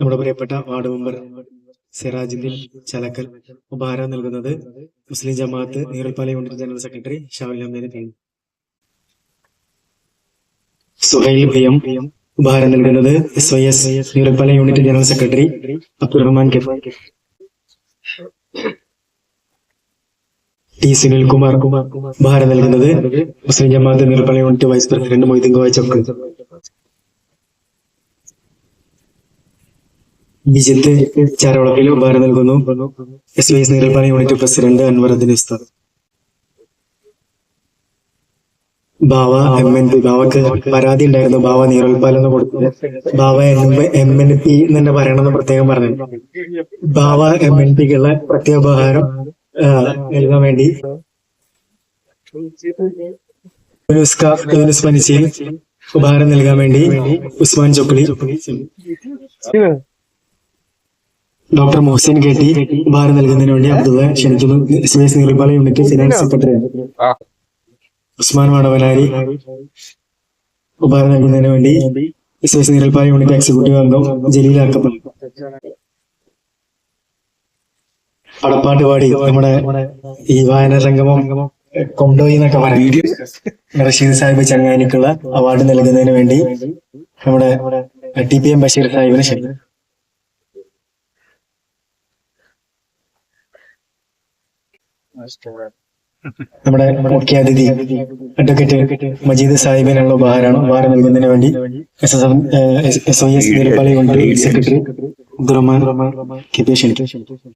നമ്മുടെ പ്രിയപ്പെട്ട ward member Sirajuddin Chalakkal ഉപഹാരം നൽകുന്നത് Muslim Jamaath Neeralpala unit general secretary Shavul ആണ് സുഹൈൽ ഭയം ഉപഹാരം നൽകുന്നത് S Y S Neeralpala unit general secretary Abdurahman K. T. Sunilkumar ഉപഹാരം നൽകുന്നത് Muslim Jamaath Neeralpala unit vice president Moideen Goa Chakkal Vijith Charavalappil ഉപഹാരം നൽകുന്നു. S V S Neeralpala unit president Anwaruddin Usthad Bava M N P ബാവക്ക് പരാതി ഉണ്ടായിരുന്നു. ബാവ നീറൽപ്പാലം എന്ന് കൊടുത്തു ബാവ എം എൻ പി തന്നെ പറയണമെന്ന് പ്രത്യേകം പറഞ്ഞു. ബാവ എം എൻ പിക്കുള്ള പ്രത്യേക ഉപഹാരം നൽകാൻ വേണ്ടി. ഉപഹാരം നൽകാൻ വേണ്ടി Usman Chokkali doctor Muhsin K T ഉപഹാരം നൽകുന്നതിന് വേണ്ടി അബ്ദുള്ള ക്ഷണിക്കുന്നു. S S Neerpala unit finance secretary. Usman Manavanari ഉപഹാരം നൽകുന്നതിന് വേണ്ടി S S Neerpala unit executive അംഗം ജലീൽ അക്കപ്പൻ പടപ്പാട്ട് പാടി നമ്മുടെ ഈ വായന സംഗമം കൊണ്ടുപോയി എന്നൊക്കെ പറയും. റഷീദ് സാഹിബ് ചങ്ങാനിക്കുള്ള അവാർഡ് നൽകുന്നതിന് വേണ്ടി നമ്മുടെ ടി പി എം ബഷീർ സാഹിബിന് ക്ഷണിക്കുന്നു. നമ്മുടെ മുഖ്യാതിഥി അഡ്വക്കേറ്റ് മജീദ് സാഹിബിനുള്ള ഉപഹാരമാണ്. ഉപഹാരം നൽകുന്നതിന് വേണ്ടി S S S O S Nilappali കൊണ്ട് സെക്രട്ടറി അബ്ദുറഹ്മാൻ കെ പി ക്ഷണിക്കും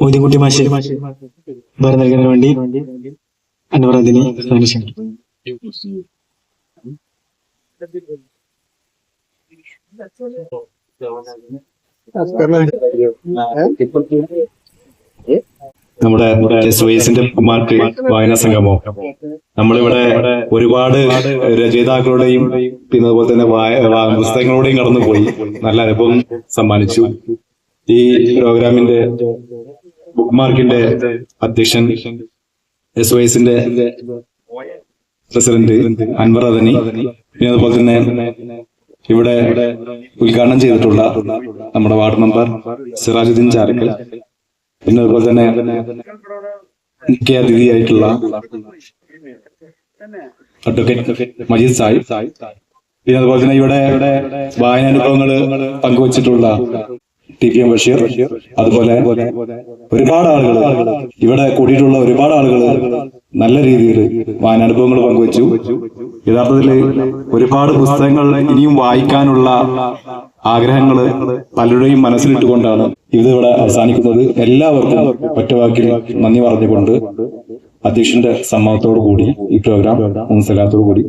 മോദിൻകുട്ടി മാഷി ഉപഹാരം നൽകുന്നതിന് വേണ്ടി അൻവർ അതിനെ ക്ഷണിക്കും നമ്മുടെ എസ് മാർക്ക് വായനാ സംഗമം? നമ്മളിവിടെ ഒരുപാട് രചയിതാക്കളുടെയും പിന്നെ അതുപോലെ തന്നെ പുസ്തകങ്ങളോടെയും കടന്നുപോയി. നല്ല അനുഭവം സമ്മാനിച്ചു. ഈ പ്രോഗ്രാമിന്റെ ബുക്ക് മാർക്കിന്റെ അധ്യക്ഷൻ എസ് വൈസിന്റെ പ്രസിഡന്റ് അൻവർ അദനി പിന്നെ അതുപോലെ തന്നെ ഇവിടെ ഉദ്ഘാടനം ചെയ്തിട്ടുള്ള നമ്മുടെ വാർഡ് മെമ്പർ സിറാജുദ്ദീൻ ചാരക്കൽ. പിന്നെ അതുപോലെ തന്നെ മുഖ്യ അതിഥിയായിട്ടുള്ള അഡ്വക്കേറ്റ് മജീദ് സാഹിബ്. പിന്നെ അതുപോലെ തന്നെ ഇവിടെ വായനാനുഭവങ്ങൾ പങ്കുവച്ചിട്ടുള്ള ടി പി എം ബഷീർ അതുപോലെ ഒരുപാട് ആളുകൾ ഇവിടെ കൂടിയിട്ടുള്ള ഒരുപാട് ആളുകൾ നല്ല രീതിയിൽ വായനാനുഭവങ്ങൾ പങ്കുവച്ചു. യഥാർത്ഥത്തിൽ ഒരുപാട് പുസ്തകങ്ങൾ ഇനിയും വായിക്കാനുള്ള ആഗ്രഹങ്ങൾ പലരുടെയും മനസ്സിലിട്ടുകൊണ്ടാണ് ഇത് ഇവിടെ അവസാനിക്കുന്നത്. എല്ലാവർക്കും ഒറ്റവാക്കിൽ നന്ദി പറഞ്ഞുകൊണ്ട് അധ്യക്ഷന്റെ സമ്മതത്തോടു കൂടി ഈ പ്രോഗ്രാം മുൻസലാത്തോടു കൂടി